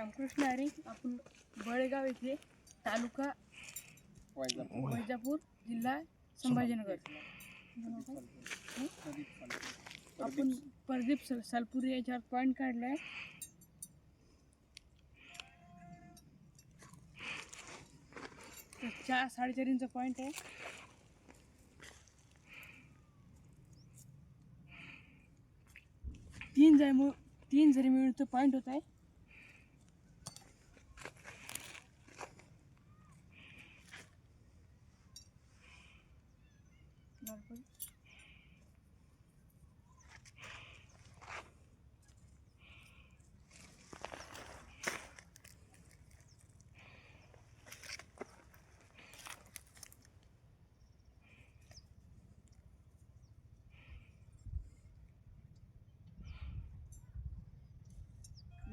रामकृष्ण हरी आपण बळेगाव येथे तालुका वैजापूर. जिल्हा संभाजीनगर. आपण प्रदीप सल- सालपुरी याच्यावर पॉईंट काढलाय. चार साडेचार इंच पॉईंट आहे. तीन जरी तीन जरी मिळून तो पॉईंट होत आहे. बरोबर.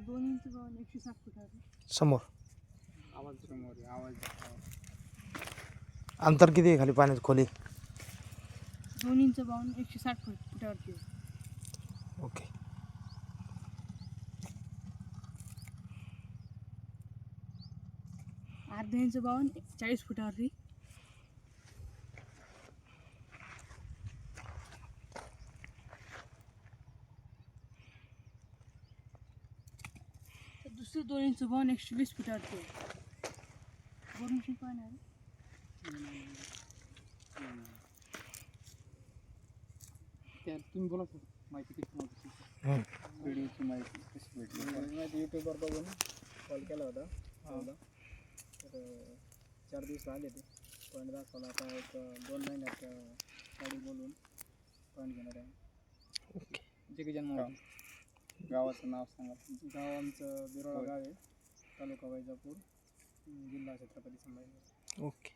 दोन इंच बावन एकशे साठ फूट आहे समोर आवाज समोर आवाज अंतर किती आहे खाली पाण्यात खोली दोन इंच बावन एकशे साठ फूट फुटावरती आहे. ओके अर्धा इंच बावन चाळीस फुटावरती दुसरं दोन इंच बावन एकशे वीस फुटावरती आहे शिकवा ना रे. त्या तुम्ही बोला सर. माहिती कशी नव्हती हं. व्हिडिओची माहिती कशी भेटली? माहिती यूट्यूबवर बघून कॉल केला होता. भाऊला. तर अं, चार दिवस आले ते. पॉईंट दाखवला आता एक अं, दोन महिन्यात अं, गाडी बोलून पॉईंट घेणार आहे. ओके. जे जन्म गावाचं नाव सांगा. गाव आमचं बिरोळा. गाव आहे. तालुका वैजापूर जिल्हा छत्रपती संभाजीनगर. ओके.